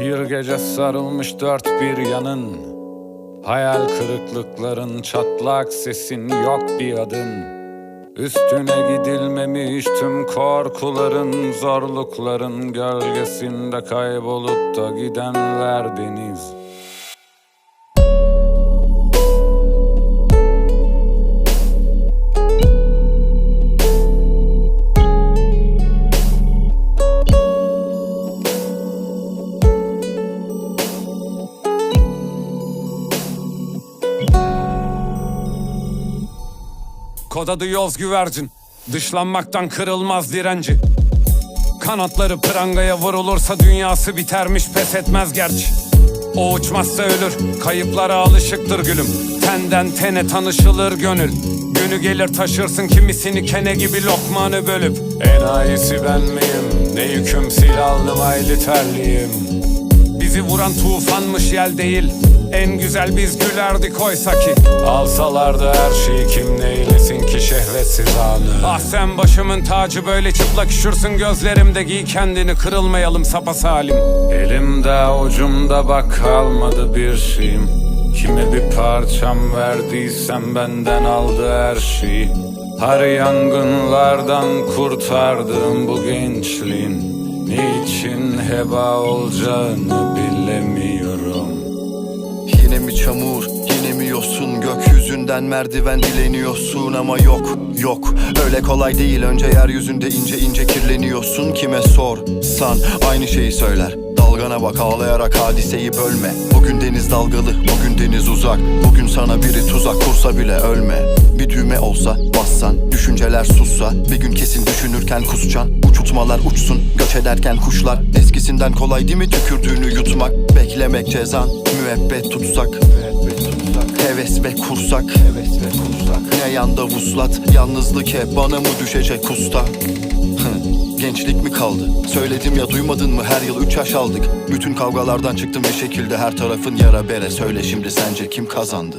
Bir gece sarılmış dört bir yanın Hayal kırıklıkların çatlak sesin yok bir adın. Üstüne gidilmemiş tüm korkuların Zorlukların gölgesinde kaybolup da gidenler deniz Kod adı Yoz Güvercin Dışlanmaktan kırılmaz direnci. Kanatları prangaya vurulursa dünyası bitermiş pes etmez gerçi. O uçmazsa ölür kayıplara alışıktır gülüm. Tenden tene tanışılır gönül. Günü gelir taşırsın kimisini kene gibi lokmanı bölüp. Enayisi ben miyim? Ne yüküm silahlı aylı terliyim Bizi vuran tufanmış yel değil. En güzel biz gülerdik oysa ki. Alsalardı her şeyi kim neylesin ki şehvetsiz anı. Ah sen başımın tacı böyle çıplak üşürsün gözlerimde giy kendini kırılmayalım sapasalim Elimde avucumda bak kalmadı bir şeyim. Kime bir parçam verdiysem benden aldı her şeyi. Her yangınlardan kurtardığım bu gençliğin Niçin heba olacağını bilemiyorum. Yine mi çamur, yine mi yosun? Gökyüzünden merdiven dileniyorsun ama yok, yok. Öyle kolay değil. Önce yeryüzünde ince ince kirleniyorsun. Kime sor, san aynı şeyi söyler Dalgana bak ağlayarak hadiseyi bölme. Bugün deniz dalgalı, bugün deniz uzak. Bugün sana biri tuzak kursa bile ölme. Bir düğme olsa bassan, düşünceler sussa. Bir gün kesin düşünürken kusacan Uçurtmalar uçsun, göç ederken kuşlar. Eskisinden kolay değil mi tükürdüğünü yutmak? Beklemek cezan, müebbet tutsak. Heves ve kursak Heves ve kursak. Ne yanda vuslat Yalnızlık hep bana mı düşecek usta Gençlik mi kaldı? Söyledim ya duymadın mı her yıl üç yaş aldık Bütün kavgalardan çıktım bir şekilde her tarafın yara bere Söyle şimdi sence kim kazandı?